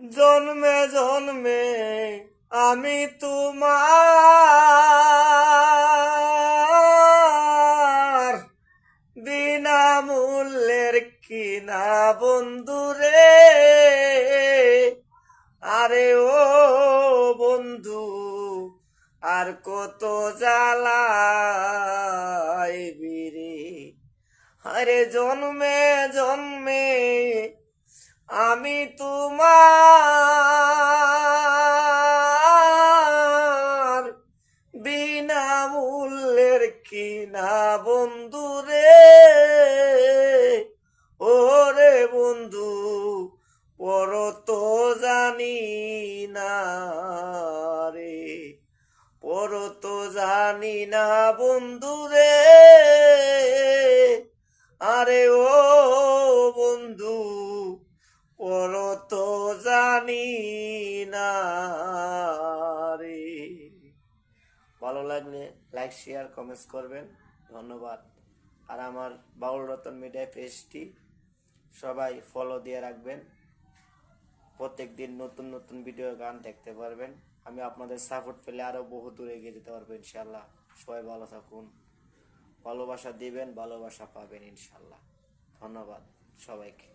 জন্মে জন্মে আমি তোমার বিনামূল্যের কিনা বন্ধুরে আরে ও বন্ধু, আর কত জ্বালাই বিরে আরে জন্মে জন্মে আমি তোমার বিনামূল্যের কিনা বন্ধুরে ওরে বন্ধু পর তো জানি না রে। পর তো জানি না বন্ধু রে। আরে ও বন্ধু পর তো জানি না ভালো লাগলে লাইক শেয়ার কমেন্টস করবেন। ধন্যবাদ। আর আমার বাউল রতন মিডিয়া পেজটি সবাই ফলো দিয়ে রাখবেন। প্রত্যেক দিন নতুন নতুন ভিডিও গান দেখতে পারবেন। আমি আপনাদের সাপোর্ট পেলে আরও বহু দূরে এগিয়ে যেতে পারব ইনশাল্লাহ সবাই ভালো থাকুন। ভালোবাসা দিবেন, ভালোবাসা পাবেন ইনশাল্লাহ ধন্যবাদ সবাইকে।